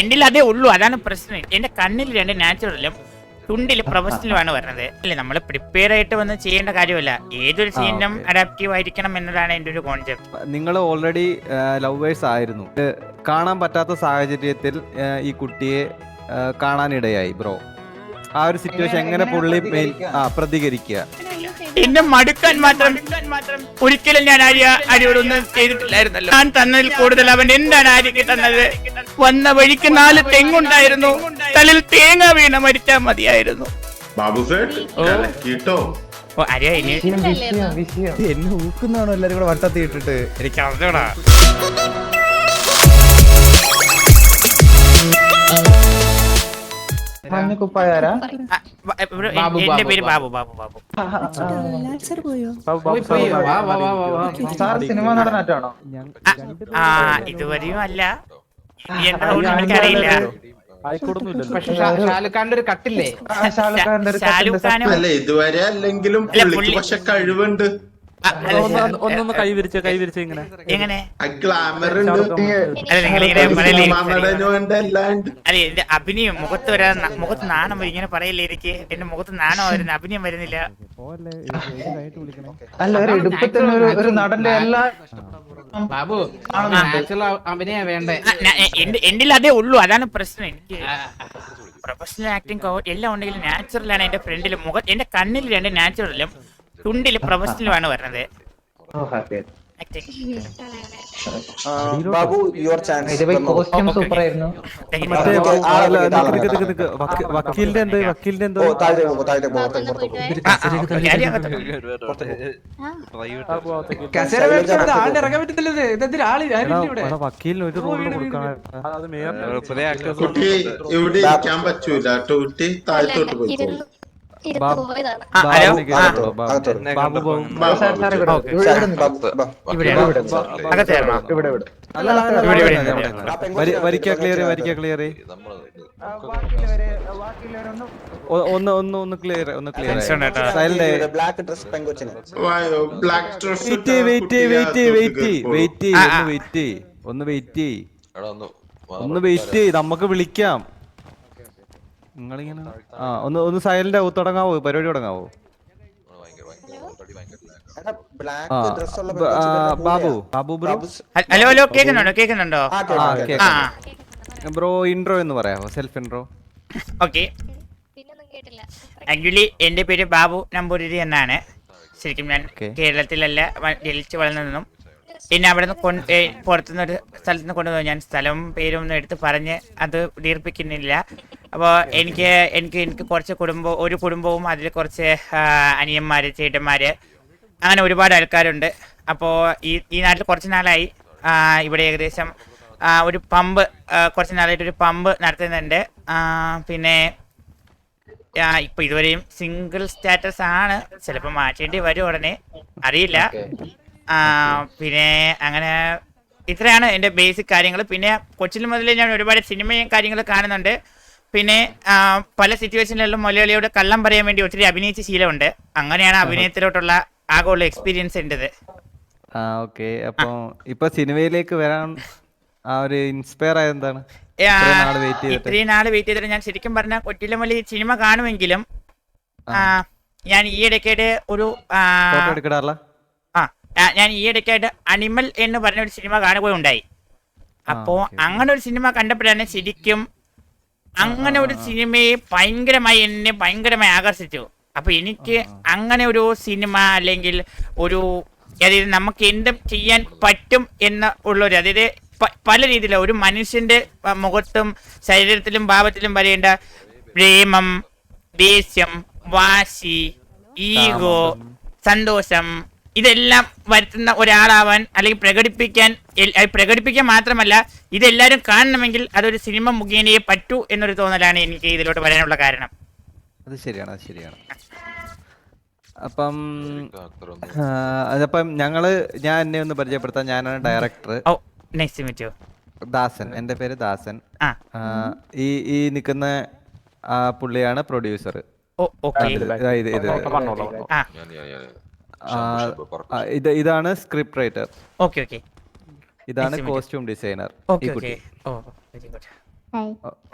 എന്റെ അതേ ഉള്ളൂ അതാണ് പ്രശ്നം. എന്റെ കണ്ണിൽ രണ്ട് നാച്ചുറലും തുണ്ടിൽ പ്രൊഫഷണലുമാണ് വരുന്നത്. അല്ലെ നമ്മൾ പ്രിപ്പയർ ആയിട്ട് വന്ന് ചെയ്യേണ്ട കാര്യമല്ല. ഏതൊരു സീനും അഡാപ്റ്റീവ് ആയിരിക്കണം എന്നതാണ് എന്റെ ഒരു കോൺസെപ്റ്റ് നിങ്ങൾ ഓൾറെഡി ലവേഴ്സ് ആയിരുന്നു. കാണാൻ പറ്റാത്ത സാഹചര്യത്തിൽ ഈ കുട്ടിയെ കാണാനിടയായി ബ്രോ ആ ഒരു സിറ്റുവേഷൻ എങ്ങനെ പുള്ളി ആ പ്രതികരിക്കുക? എന്നെ മടുക്കാൻ മാത്രം ഒരിക്കലും ഞാൻ ആര്യ അരിയോടൊന്നും ചെയ്തിട്ടില്ലായിരുന്നല്ലോ. ഞാൻ തന്നതിൽ കൂടുതൽ അവൻ എന്താണ് ആര്യക്ക് തന്നത്? വന്ന വഴിക്ക് നാല് തെങ്ങുണ്ടായിരുന്നു. തലയിൽ തേങ്ങ വീണ മരിച്ചാൽ മതിയായിരുന്നു. എന്നെ ഊക്കുന്നാണോ എല്ലാരും കൂടെ വട്ടത്തി ഇട്ടിട്ട്? എനിക്ക് അറിഞ്ഞൂടാ. മഞ്ഞ കുപ്പായാരാ എന്റെ പേര് ബാബു. ബാബു ബാബു ബാബു. ലാൽസർ പോയോ? പോയി പോയി. വാ വാ വാ വാ. വാ സാർ സിനിമ നടനാറ്റാണോ ആ ഇതുവരെയും അല്ല. എനിക്കറിയില്ല. ഇതുവരെ അല്ലെങ്കിലും പുള്ളിക്ക് പക്ഷെ കഴിവുണ്ട്. ആ, അല്ല, ഒന്നൊന്ന് കൈവിരിച്ച് കൈവിരിച്ച് ഇങ്ങനെ. എങ്ങനെ? ആ ഗ്ലാമർ അല്ല എന്റെ അഭിനയം മുഖത്ത് വരാൻ മുഖത്ത് നാണം വരും. ഇങ്ങനെ പറയില്ലേ എനിക്ക്? എന്റെ മുഖത്ത് നാണം വരുന്ന അഭിനയം വരുന്നില്ല. അല്ല ഒരു നടന്റെ എല്ലാ ബാബു അഭിനയ വേണ്ടേ? എന്റെ അതേ ഉള്ളൂ. അതാണ് പ്രശ്നം. എനിക്ക് പ്രൊഫഷണൽ ആക്ടിങ് എല്ലാം ഉണ്ടെങ്കിലും നാച്ചുറലാണ് എന്റെ ഫ്രണ്ടിൽ മുഖം എന്റെ കണ്ണിൽ രണ്ട് നാച്ചുറലും തുണ്ടിൽ പ്രൊഫഷണലുമാണ് വരുന്നത് ആക്ടിങ് ബാബു യുവർ ചാൻസ് വക്കീലിന്റെ എന്ത് വക്കീലിന്റെ എന്തോ വക്കീലിന് ഒരു ഇവിടെ ഇരിക്കാൻ പറ്റൂല താഴത്തോട്ട് പോയിക്കോളൂ വരിക്ക ക്ലിയർ വരിക്ക ക്ലിയർ ഒന്ന് ഒന്ന് ഒന്ന് ക്ലിയർ ഒന്ന് ക്ലിയർ Tension കേട്ടോ. സൈലന്റ് ബ്ലാക്ക് ഡ്രസ് പെങ്കൊച്ചിന്. വായോ black dress wait wait wait wait wait ഒന്ന് വെയിറ്റ് ഒന്ന് വെയിറ്റ് ഒന്ന് വെയിറ്റ് നമുക്ക് വിളിക്കാം. നിങ്ങളിങ്ങനെ ആ ഒന്ന് ഒന്ന് സൈലന്റ് ആവോ തുടങ്ങാവോ പരിപാടി തുടങ്ങാവോ. Babu Babu bro? Hello hello കേൾക്കുന്നുണ്ടോ കേൾക്കുന്നുണ്ടോ ബ്രോ ഇൻട്രോ എന്ന് പറയാമോ സെൽഫ് ഇൻട്രോ ഓക്കെ ആക്ച്വലി എന്റെ പേര് ബാബു നമ്പൂരി എന്നാണ്. ശരിക്കും ഞാൻ. കേരളത്തിലല്ല ജലിച്ചു ജനിച്ചു വളർന്നതെന്നും പിന്നെ അവിടെ നിന്ന് പുറത്തുനിന്ന് ഒരു സ്ഥലത്ത് നിന്ന് കൊണ്ടുപോയി ഞാൻ സ്ഥലം പേരും ഒന്നും എടുത്ത് പറഞ്ഞ് അത് ദീർപ്പിക്കുന്നില്ല. അപ്പോൾ എനിക്ക് എനിക്ക് എനിക്ക് കുറച്ച് കുടുംബം ഒരു കുടുംബവും അതിൽ കുറച്ച് അനിയന്മാർ ചേട്ടന്മാർ അങ്ങനെ ഒരുപാട് ആൾക്കാരുണ്ട്. അപ്പോൾ ഈ ഈ നാട്ടിൽ കുറച്ച് നാളായി. ഇവിടെ ഏകദേശം ഒരു പമ്പ് കുറച്ച് നാളായിട്ട് ഒരു പമ്പ് നടത്തുന്നുണ്ട്. പിന്നെ ഇപ്പൊ ഇതുവരെയും സിംഗിൾ സ്റ്റാറ്റസ് ആണ്. ചിലപ്പോ മാറ്റേണ്ടി വരും ഉടനെ. അറിയില്ല. പിന്നെ അങ്ങനെ ഇത്രയാണ് എന്റെ ബേസിക് കാര്യങ്ങൾ. പിന്നെ കൊച്ചിൽ മുതലേ ഞാൻ ഒരുപാട് സിനിമയും കാര്യങ്ങൾ കാണുന്നുണ്ട്. പിന്നെ പല സിറ്റുവേഷനിലും മലയാളിയോട് കള്ളം പറയാൻ വേണ്ടി ഒത്തിരി അഭിനയിച്ച ശീലമുണ്ട്. അങ്ങനെയാണ് അഭിനയത്തിലോട്ടുള്ള ആകെയുള്ള എക്സ്പീരിയൻസ് എന്റെത്. ആ ഓക്കെ. അപ്പൊ ഇപ്പൊ സിനിമയിലേക്ക് വരാൻ ആ ഒരു ഇൻസ്പയർ ആയത് എന്താണ്? ഇത്രയും നാൾ ചെയ്തിട്ട്. വെയിറ്റ് ചെയ്തിട്ട് ഞാൻ ശരിക്കും പറഞ്ഞ കൊറ്റിലമലി സിനിമ കാണുമെങ്കിലും ഞാൻ ഈ ഇടയ്ക്കായിട്ട് ഒരു ആ, ഫോട്ടോ എടുക്കടാറില്ല ആ ആ, ഞാൻ ഈ ഇടയ്ക്കായിട്ട് അനിമൽ എന്ന് പറഞ്ഞ ഒരു സിനിമ കാണുകയുണ്ടായി. അപ്പോ അങ്ങനെ ഒരു സിനിമ കണ്ടപ്പോഴാണ് ശരിക്കും അങ്ങനെ ഒരു സിനിമയെ ഭയങ്കരമായി എന്നെ ഭയങ്കരമായി ആകർഷിച്ചു. അപ്പൊ എനിക്ക് അങ്ങനെ ഒരു സിനിമ അല്ലെങ്കിൽ ഒരു അതായത് നമുക്ക് എന്തും ചെയ്യാൻ പറ്റും എന്ന ഉള്ളൊരു അതായത് പല രീതിയിലും ഒരു മനുഷ്യന്റെ മുഖത്തും ശരീരത്തിലും ഭാവത്തിലും വരേണ്ട പ്രേമം ദേഷ്യം വാശി ഈഗോ സന്തോഷം ഇതെല്ലാം വരുത്തുന്ന ഒരാളാവാൻ അല്ലെങ്കിൽ പ്രകടിപ്പിക്കാൻ പ്രകടിപ്പിക്കാൻ മാത്രമല്ല ഇതെല്ലാവരും കാണണമെങ്കിൽ അതൊരു സിനിമ മുഖേനയെ പറ്റൂ എന്നൊരു തോന്നലാണ് എനിക്ക് ഇതിലോട്ട് വരാനുള്ള കാരണം. അത് ശരിയാണ് അത് ശരിയാണ്. അപ്പം അപ്പം അതപ്പം ഞങ്ങൾ ഞാൻ എന്നെ ഒന്ന് പരിചയപ്പെടുത്താം. ഞാനാണ് ഡയറക്ടർ ഓ നെക്സ്റ്റ് മിറ്റു ദാസൻ എന്റെ പേര് ദാസൻ. ഈ ഈ നിൽക്കുന്ന പുള്ളിയാണ് പ്രൊഡ്യൂസർ ഓ ഓക്കെ ഇത് ഇതാണ് സ്ക്രിപ്റ്റ് റൈറ്റർ ഓക്കെ ഓക്കെ ഇതാണ്. Costume designer okay okay oh very good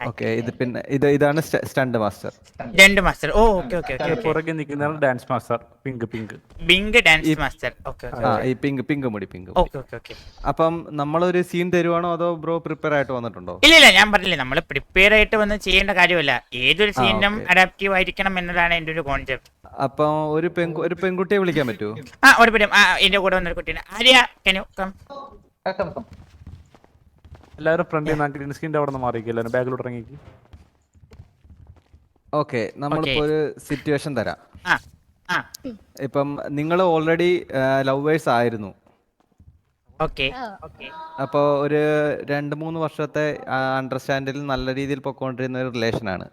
okay. ഇത് പിന്നെ ഇത് ഇതാണ് സ്റ്റണ്ട് മാസ്റ്റർ. രണ്ട് മാസ്റ്റർ. ഓ ഓക്കെ ഓക്കെ പുറകെ നിൽക്കുന്നതാണ് dance master. Pink pink. Pink dance master. Okay ആ ഈ പിങ്ക് പിങ്ക് മുടി പിങ്ക് ഓക്കെ ഓക്കെ ഓക്കെ. അപ്പം നമ്മളൊരു സീൻ തരുവാണോ അതോ ബ്രോ പ്രിപ്പയർ ആയിട്ട് വന്നിട്ടുണ്ടോ? ഇല്ല ഇല്ല ഞാൻ പറഞ്ഞില്ലേ നമ്മൾ പ്രിപ്പയർ ആയിട്ട് വന്ന് ചെയ്യേണ്ട കാര്യമല്ല. ഏതൊരു സീനും അഡാപ്റ്റീവ് ആയിരിക്കണം എന്നതാണ് എന്റെ ഒരു കോൺസെപ്റ്റ് അപ്പൊ ഒരു പെൺകു ഒരു പെൺകുട്ടിയെ വിളിക്കാൻ പറ്റുമോ ആ ഒരു പറ്റും എന്റെ കൂടെ വന്നൊരു കുട്ടീനെ. Arya can you come. എല്ലാവരും ഫ്രണ്ടിൽ നിന്ന് ഗ്രീൻ സ്ക്രീന്റെ അവിടെ നിന്ന് മാറിയിരിക്കും എല്ലാവരും. ബാഗിലോട്ട് ഇറങ്ങിക്ക്. ഓക്കെ നമ്മളിപ്പോ ഒരു സിറ്റുവേഷൻ തരാം. ഇപ്പം നിങ്ങൾ ഓൾറെഡി ലവേഴ്സ് ആയിരുന്നു. ഓക്കെ അപ്പോൾ ഒരു രണ്ട് മൂന്ന് വർഷത്തെ അണ്ടർസ്റ്റാൻഡിൽ നല്ല രീതിയിൽ പൊക്കോണ്ടിരുന്ന ഒരു റിലേഷൻ ആണ്.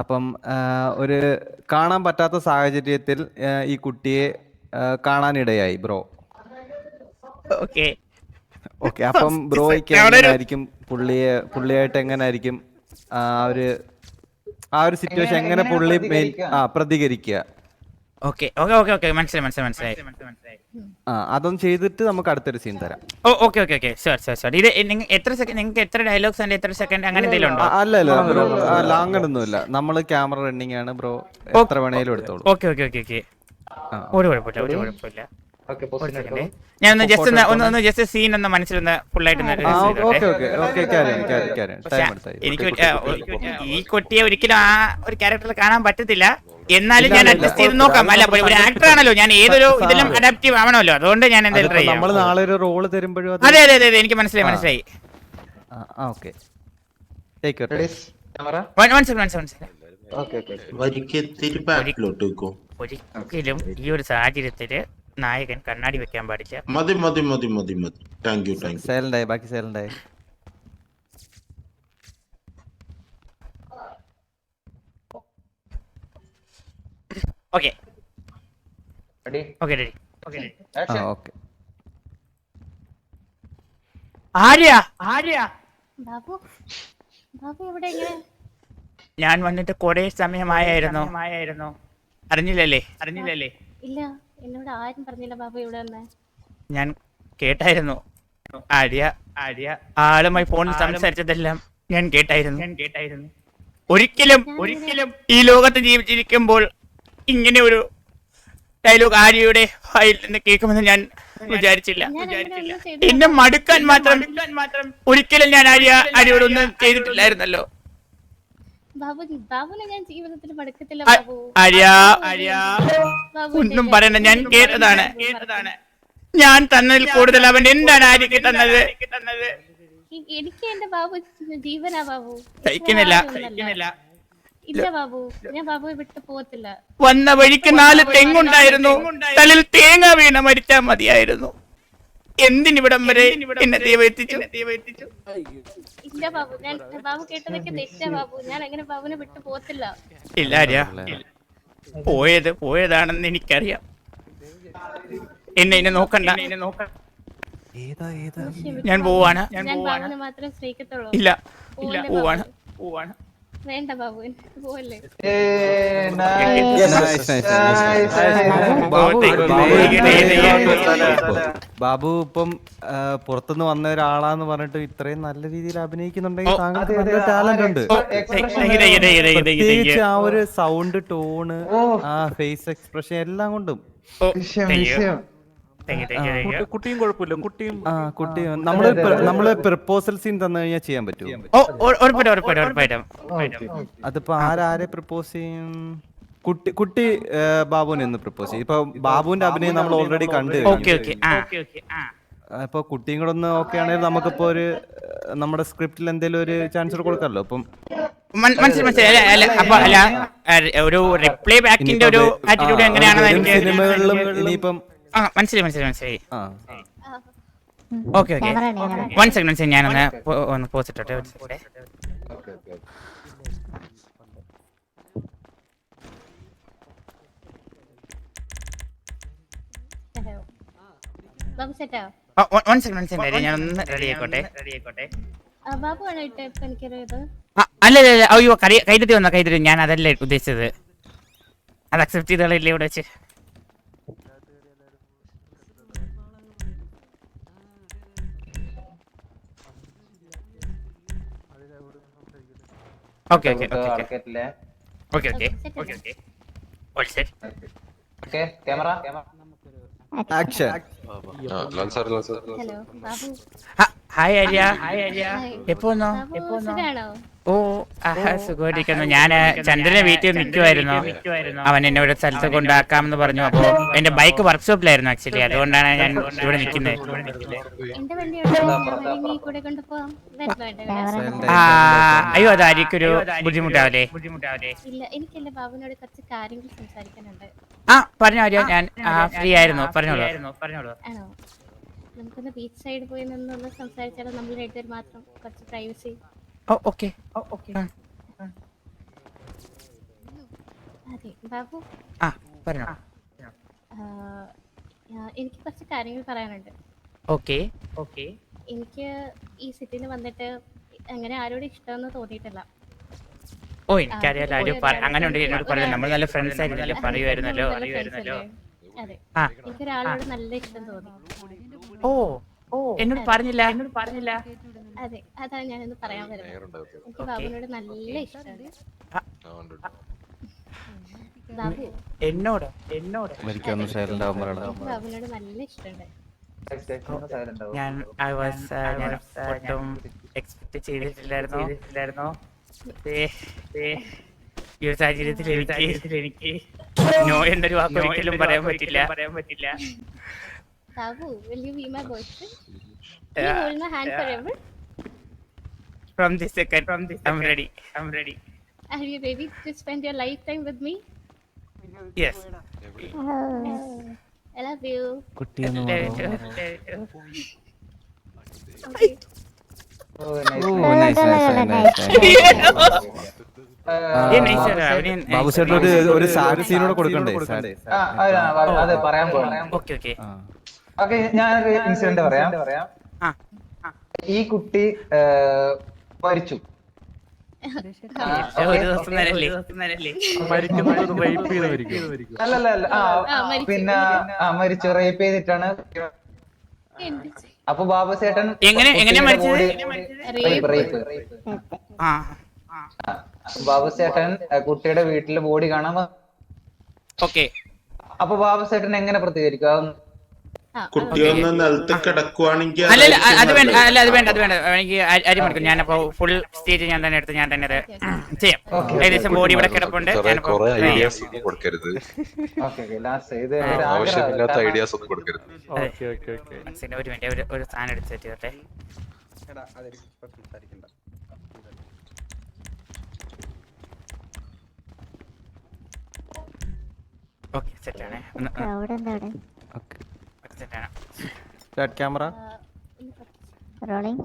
അപ്പം ഒരു കാണാൻ പറ്റാത്ത സാഹചര്യത്തിൽ ഈ കുട്ടിയെ കാണാനിടയായി ബ്രോ ഓക്കെ ഓക്കെ അപ്പം ബ്രോയ്ക്ക് എങ്ങനെയായിരിക്കും പുള്ളിയെ പുള്ളിയായിട്ട് എങ്ങനെയായിരിക്കും ആ ഒരു ആ ഒരു സിറ്റുവേഷൻ എങ്ങനെ പുള്ളി ആ പ്രതികരിക്കുക? ഓക്കെ ഓക്കെ ഓക്കെ ഓക്കെ മനസ്സിലായി മനസ്സിലായി മനസ്സിലായി. ആ അതൊന്നും ചെയ്തിട്ട് നമുക്ക് അടുത്തൊരു സീൻ തരാം. ഓ okay okay okay. Sure sure sure ഇത് എത്ര സെക്കൻഡ് നിങ്ങൾക്ക് എത്ര ഡയലോഗ്സ് ഉണ്ട്? എത്ര സെക്കൻഡ് അങ്ങനെ എന്തെങ്കിലും ഉണ്ടോ? അല്ല അല്ല ബ്രോ ഇല്ല. നമ്മൾ ക്യാമറ റണ്ണിങ് ആണ് ബ്രോ. എത്ര വേണേലും എടുത്തോളൂ. Okay okay okay. ഒരു കുഴപ്പമില്ല ഒരു കുഴപ്പമില്ല. പൊസിഷൻ ഞാൻ ഒന്ന് ജസ്റ്റ് ഒന്ന് ഒന്ന് ജസ്റ്റ് സീൻ ഒന്ന് മനസ്സിലൊന്ന് ഫുള്ളായിട്ട് എടുത്തായി എനിക്ക് ഈ കുട്ടിയെ ഒരിക്കലും ആ ഒരു ക്യാരക്ടറിൽ കാണാൻ പറ്റത്തില്ല. എന്നാലും ഞാൻ അഡ്ജസ്റ്റ് ചെയ്ത് നോക്കാം. അല്ല ഒരു ആക്ടർ ആണല്ലോ. ഞാൻ ഏതൊരു ഇതിലും അഡാപ്റ്റീവ് ആവണമല്ലോ. അതുകൊണ്ട് ഞാൻ എന്തായാലും ട്രൈ ചെയ്യാം. നമ്മൾ നാളെ ഒരു റോൾ തരുമ്പോഴും അതെ അതെ അതെ എനിക്ക് മനസ്സിലായി മനസ്സിലായി. ഒരിക്കലും ഈ ഒരു സാഹചര്യത്തിൽ നായകൻ കണ്ണാടി വെക്കാൻ പാടില്ല. മതി മതി മതി മതി മതി. Thank you thank you silent ആയി ബാക്കി സൈലന്റ് ആയി. Okay. Ready okay ready okay. ആ ഓക്കെ. ആര്യ? ആര്യ? ബാബു ബാബു എവിടെ ഇങ്ങനെ? ഞാൻ വന്നിട്ട് കുറെ സമയമായിരുന്നു ആയിരുന്നു അറിഞ്ഞില്ലല്ലേ? അറിഞ്ഞില്ലല്ലേ? ഇല്ല എന്നോട് ആരും പറഞ്ഞില്ല ബാബു ഇവിടെ വന്നേ. ഞാൻ കേട്ടായിരുന്നു. ആര്യ ആര്യ ആളുമായി ഫോണിൽ സംസാരിച്ചതെല്ലാം ഞാൻ കേട്ടായിരുന്നു. ഞാൻ കേട്ടായിരുന്നു. ഒരിക്കലും ഒരിക്കലും ഈ ലോകത്ത് ജീവിച്ചിരിക്കുമ്പോൾ ഇങ്ങനെ ഒരു ഡയലോഗ് ആര്യയുടെ വായിൽ നിന്ന് കേൾക്കുമെന്ന് ഞാൻ വിചാരിച്ചില്ല. എന്നെ മടുക്കാൻ മാത്രം ഒരിക്കലും ഞാൻ ആര്യ ആര്യയോടൊന്നും ചെയ്തിട്ടില്ലായിരുന്നല്ലോ. ഒന്നും പറയണ്ട ഞാൻ കേട്ടതാണ് കേട്ടതാണ്. ഞാൻ തന്നതിൽ കൂടുതൽ അവൻ എന്താണ് ആര്യക്ക് തന്നത്? എനിക്ക് എന്റെ ബാബു ജീവനാ ബാബു. സഹിക്കുന്നില്ല ആരുമൊന്നുമല്ല. ഇല്ല ബാബു. ഞാൻ ബാബുവെ വിട്ടു പോകത്തില്ല. വന്ന വഴിക്ക് നാല് തെങ്ങുണ്ടായിരുന്നു. തലയിൽ തേങ്ങ വീണ മരിച്ചാ മതിയായിരുന്നു. എന്തിനിവിടം വരെ എന്നെ ദൈവം എത്തിച്ചു ഇല്ല ബാബു ഞാൻ ബാബു കേട്ടതൊക്കെ തെറ്റാ ബാബു. ഞാൻ അങ്ങനെ വിട്ടു ഇല്ല ആര്യ? പോയത് പോയതാണെന്ന് എനിക്കറിയാം. എന്നെ ഇന്നെ നോക്കണ്ട. എന്നെ നോക്കണ്ട ഞാൻ പോവാണ്. ഞാൻ ഞാൻ പോവാണ് ഇല്ല. ഇല്ല പോവാണ്. പോവാണ്. വേണ്ട ബാബു nice, ബാബു, ഇപ്പം പുറത്തുനിന്ന് വന്ന ഒരാളാന്ന് പറഞ്ഞിട്ട് ഇത്രയും നല്ല രീതിയിൽ അഭിനയിക്കുന്നുണ്ടെങ്കിൽ താങ്കൾക്ക് നല്ല ടാലന്റ് ഉണ്ട്. പ്രത്യേകിച്ച് ആ ഒരു സൗണ്ട് ടോണ് ആ ഫേസ് എക്സ്പ്രഷൻ എല്ലാം കൊണ്ടും കുട്ടിയും കുഴപ്പമില്ല കുട്ടിയും ആ കുട്ടി നമ്മൾ നമ്മൾ പ്രപ്പോസൽ സീൻ തന്നു കഴിഞ്ഞാൽ ചെയ്യാൻ ഓക്കെ അതിപ്പോ ആരാരെ പ്രപ്പോസ് ചെയ്യും? കുട്ടി കുട്ടി ബാബുവിനെ ഒന്ന് പ്രപ്പോസ് ചെയ്യും. ഇപ്പൊ ബാബുവിന്റെ അഭിനയം നമ്മൾ ഓൾറെഡി കണ്ടു ഇപ്പൊ കുട്ടിയും കൂടെ ഒന്ന് ഓക്കെ ആണെങ്കിൽ നമുക്കിപ്പോ ഒരു നമ്മുടെ സ്ക്രിപ്റ്റിൽ എന്തെങ്കിലും ഒരു ചാൻസ് കൊടുക്കാമല്ലോ. അപ്പം മൻ- മനസ്സിലായി മനസ്സിലായി അല്ല, അല്ല അപ്പൊ അല്ല ഒരു റിപ്ലൈ ബാക്കിന്റെ ഒരു ആറ്റിറ്റ്യൂഡ് എങ്ങനെയാണെന്ന് എനിക്ക് സിനിമകളിലും ഇനിയിപ്പം ആ മനസ്സിലായി മനസ്സിലായി മനസ്സിലായി. ആ. Okay okay. One second one second ഞാനൊന്ന് ഒന്ന് പോസിറ്റോട്ടെ ഒരു second one second one second ready ആയിക്കോട്ടെ റെഡി ആയിക്കോട്ടെ. ആ, അല്ല അല്ല അയ്യോ കൈ വന്ന ഞാൻ അതല്ല ഉദ്ദേശിച്ചത്. അത് അക്സെപ്റ്റ് ചെയ്തോളില്ലേ ഇവിടെ വെച്ച്? Okay okay okay ആൾക്കാരില്ലേ okay okay okay okay all set okay camera action hello Babu hi Arya hi Arya എപ്പോ വന്നോ എപ്പോ വന്നോ ഓ സുഖമായിട്ടിരിക്കുന്നു. ഞാൻ ചന്ദ്രനെ വീട്ടിൽ നിൽക്കുമായിരുന്നു അവൻ എന്നെ ഇവിടെ സ്ഥലത്ത് കൊണ്ടാക്കാമെന്ന് പറഞ്ഞു. അപ്പോ എന്റെ ബൈക്ക് വർക്ക്ഷോപ്പിലായിരുന്നു ആക്ച്വലി. അതുകൊണ്ടാണ് ഞാൻ ഇവിടെ നിൽക്കുന്നത്. അയ്യോ അത് ഒരു ബുദ്ധിമുട്ടാവല്ലേ? ഇല്ല എനിക്കല്ല ബാബുവിനോട് കുറച്ച് കാര്യങ്ങൾ സംസാരിക്കാനുണ്ട്. ആ പറഞ്ഞോ ഞാൻ ഫ്രീ ആയിരുന്നു. പറഞ്ഞോളൂ. പറഞ്ഞോളൂ. നമുക്കൊന്ന് ബീച്ച് സൈഡ് പോയി നിന്നൊന്ന് സംസാരിച്ചാലോ? നമ്മൾ രണ്ടുപേർ മാത്രം കുറച്ച് പ്രൈവസി ഓക്കെ okay. അതെ ബാബു. ആ പറഞ്ഞോ എനിക്ക് കുറച്ച് കാര്യങ്ങൾ പറയാനുണ്ട്. ഓക്കെ ഓക്കെ എനിക്ക് ഈ സിറ്റിയിൽ വന്നിട്ട് അങ്ങനെ ആരോടും ഇഷ്ടമെന്ന് തോന്നിയിട്ടില്ല. ഓ എനിക്കറിയാലോ ആരും പറ- അങ്ങനെ ഉണ്ട് എന്നോട് പറഞ്ഞു നമ്മൾ നല്ല ഫ്രണ്ട്സ് ആയിരുന്നല്ലോ പറയുമായിരുന്നല്ലോ അറിയുമായിരുന്നല്ലോ അതെ എനിക്കൊരാളോട് നല്ല ഇഷ്ടം തോന്നി. ഓ ഓ. എന്നോട് പറഞ്ഞില്ല. എന്നോട് പറഞ്ഞില്ല. അതെ അതാണ് ഞാനൊന്ന് പറയാൻ വരുന്നത്. എനിക്ക് ബാബുവിനോട് നല്ല ഇഷ്ടമാണ്. ബാബു. എന്നോട് എന്നോട്. എനിക്കൊന്ന് സൈലന്റ് എനിക്ക് ബാബുവിനോട് നല്ല ഇഷ്ടമുണ്ട്. ഞാൻ ഐ വാസ് ഞാൻ ഒട്ടും എക്സ്പെക്ട് ചെയ്തിട്ടില്ലായിരുന്നു. ഈ ഒരു സാഹചര്യത്തിൽ എനിക്ക് എനിക്ക് നോ എന്നൊരു വാക്ക് ഒരിക്കലും പറയാൻ പറ്റില്ല. പറയാൻ പറ്റില്ല. Babu will you be my boyfriend? Will you hold my hand forever? This second from this I'm ready I'm ready are you ready to spend your lifetime with me. Yes I love you. Nice Babu ചേട്ടൻ ഒരു ഒരു sad സീനോട് കൊടുക്കണ്ടേ? അത് പറയാൻ okay ഞാനൊരു incident പറയാം. ആ ഈ കുട്ടി മരിച്ചു. അല്ലല്ല. പിന്നെ ആ മരിച്ചു. റേപ്പ് ചെയ്തിട്ടാണ് അപ്പൊ ബാബു ചേട്ടൻ എങ്ങനെ എങ്ങനെ മരിച്ചത്? റേപ്പ്. റേപ്പ്. ആ. ബാബു ചേട്ടൻ കുട്ടിയുടെ വീട്ടിലെ ബോഡി കാണാൻ. ഓക്കെ. അപ്പൊ ബാബു ചേട്ടൻ എങ്ങനെ പ്രതികരിക്കും? അതൊന്ന് ആ, കുട്ടി നിലത്ത് കിടക്കുവാണെങ്കിൽ അല്ല അല്ല അത് വേണ്ട അല്ല അത് വേണ്ട അത് വേണ്ട. എനിക്ക് അരി- മടക്കും. ഞാനപ്പോ ഫുൾ സ്റ്റേജ് ഞാൻ തന്നെ എടുത്ത് ഞാൻ തന്നെ അത് ചെയ്യാം. ഏകദേശം ബോഡി ഇവിടെ കിടപ്പുണ്ട്. കൊടുക്കരുത്. ആവശ്യമില്ലാത്ത ഐഡിയാസ് ഒന്നും കൊടുക്കരുത്. ഓക്കെ ഓക്കെ ഓക്കെ മനസ്സിന്റെ ഒരു മിനിറ്റ് ഒരു സാധനം എടുത്ത് സെറ്റ് ചെയ്തോട്ടെ. ഓക്കെ സെറ്റ് ഒന്ന്. Rolling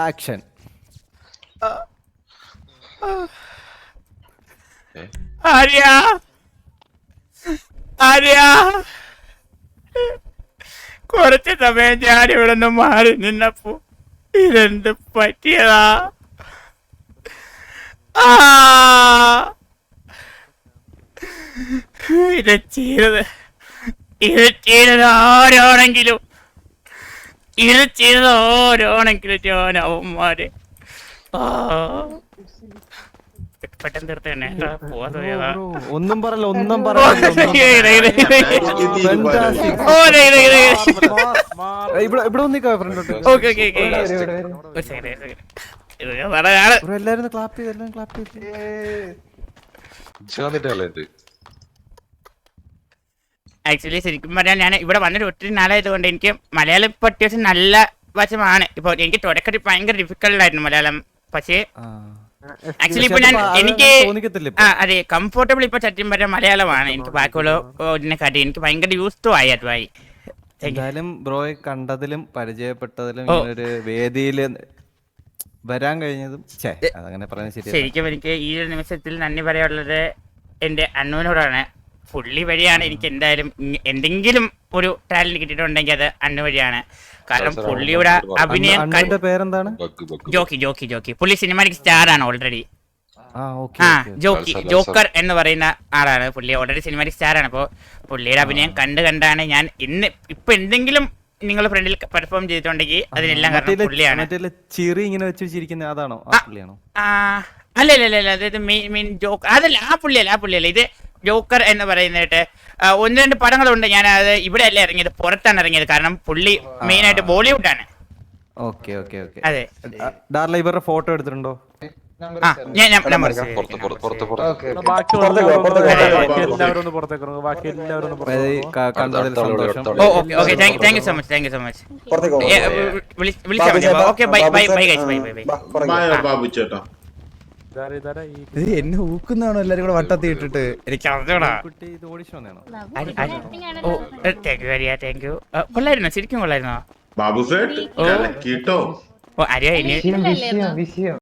action. ആര്യ ആര്യ കുറച്ച് സമയം ഞാൻ ഇവിടെ നിന്ന് മാറി നിന്നപ്പോ ഇതെന്ത് പറ്റിയതാ. ആ! ഇത് ചെയ്തത് ഇത് ചെയ്തത് ആരാണെങ്കിലും ഇത് ചെയ്തത് ആരാണെങ്കിലും ഞാൻ അവന്മാരെ പെട്ടെന്ന് ഒന്നും പറയല്ല ഒന്നും ഇവിടെ ഇവിടെ ഒന്നിക്കാ ഫ്രണ്ട് ഓക്കെ ഓക്കെ എല്ലാരും ക്ലാപ്പ് ചെയ്ത് എല്ലാരും ക്ലാപ്പ് ചെയ്ത്. ആക്ച്വലി ശരിക്കും പറഞ്ഞാൽ ഞാൻ ഇവിടെ വന്നിട്ട് ഒത്തിരി നാളായതുകൊണ്ട് എനിക്ക് മലയാളം ഇപ്പൊ അത്യാവശ്യം നല്ല വശമാണ്. ഇപ്പോൾ എനിക്ക് തുടക്കത്തിൽ ഭയങ്കര ഡിഫിക്കൽട്ട് ആയിരുന്നു മലയാളം. പക്ഷേ. ആക്ച്വലി ഇപ്പൊ ഞാൻ എനിക്ക് ആ. അതെ കംഫർട്ടബിൾ ഇപ്പൊ സത്യം പറഞ്ഞാൽ മലയാളമാണ്. എനിക്ക് ബാക്കിയുള്ള ഇതിനെക്കാട്ടി എനിക്ക് ഭയങ്കര യൂസ് ടു ആയി അതുമായി. എന്തായാലും ബ്രോയെ കണ്ടതിലും പരിചയപ്പെട്ടതിലും ഒരു വേദിയിൽ വരാൻ കഴിഞ്ഞതും അതങ്ങനെ ശരിക്കും എനിക്ക് ഈ ഒരു നിമിഷത്തിൽ നന്ദി പറയാനുള്ളത് എന്റെ അണ്ണുവിനോടാണ്. പുള്ളി വഴിയാണ് എനിക്ക് എന്തായാലും എന്തെങ്കിലും ഒരു ടാലന്റ് കിട്ടിയിട്ടുണ്ടെങ്കിൽ അത് അണ്ണു വഴിയാണ്. കാരണം പുള്ളിയുടെ അഭിനയം പേരെന്താണ്? Jockey jockey jockey. പുള്ളി സിനിമാറ്റിക് സ്റ്റാർ ആണ് ഓൾറെഡി ആ ഓക്കെ ജോക്കി ജോക്കർ എന്ന് പറയുന്ന ആളാണ് പുള്ളി. ഓൾറെഡി സിനിമാറ്റിക് സ്റ്റാർ ആണ്. അപ്പോൾ പുള്ളിയുടെ അഭിനയം കണ്ട് കണ്ടാണ് ഞാൻ ഇന്ന് ഇപ്പൊ എന്തെങ്കിലും നിങ്ങൾ ഫ്രണ്ടിൽ പെർഫോം ചെയ്തിട്ടുണ്ടെങ്കിൽ അതിനെല്ലാം കാരണം പുള്ളിയാണ്. ഇങ്ങനെ വെച്ച് വെച്ചിരിക്കുന്ന അതാണോ? ആ പുള്ളിയാണോ? ആ, അല്ല അല്ല അല്ല അല്ല അതായത് മെയിൻ മെയിൻ ജോക്ക് അതല്ല ആ പുള്ളിയല്ല ആ പുള്ളിയല്ല. ഇത് ജോക്കർ എന്ന് പറയുന്നിട്ട് ഒന്ന് രണ്ട് പടങ്ങളുണ്ട് ഞാൻ അത് ഇവിടെ അല്ലേ ഇറങ്ങിയത് പുറത്താണ് ഇറങ്ങിയത്. കാരണം പുള്ളി മെയിൻ ആയിട്ട് ബോളിവുഡാണ്. Okay okay okay. അതെ. ഡാർല ഇവരുടെ ഫോട്ടോ എടുത്തിട്ടുണ്ടോ? നമ്പർ ഞാൻ. വിളിച്ചാൽ മതി. Okay bye bye bye guys bye bye bye. ബാ, പുറകെ. ബാബു ചേട്ടാ ഇതാരാ, ഇതാരാ ഈ ഇത് എന്നെ ഊക്കുന്നാണോ എല്ലാരും കൂടെ വട്ടത്തി ഇട്ടിട്ട്? എനിക്ക് അറിഞ്ഞൂടാ ഓ thank you Arya thank you കൊള്ളായിരുന്നോ? ശരിക്കും കൊള്ളായിരുന്നോ? ബാബു സേട്ട് കലക്കിട്ടോ? ഓ അരിയ ഇനി വിഷയം.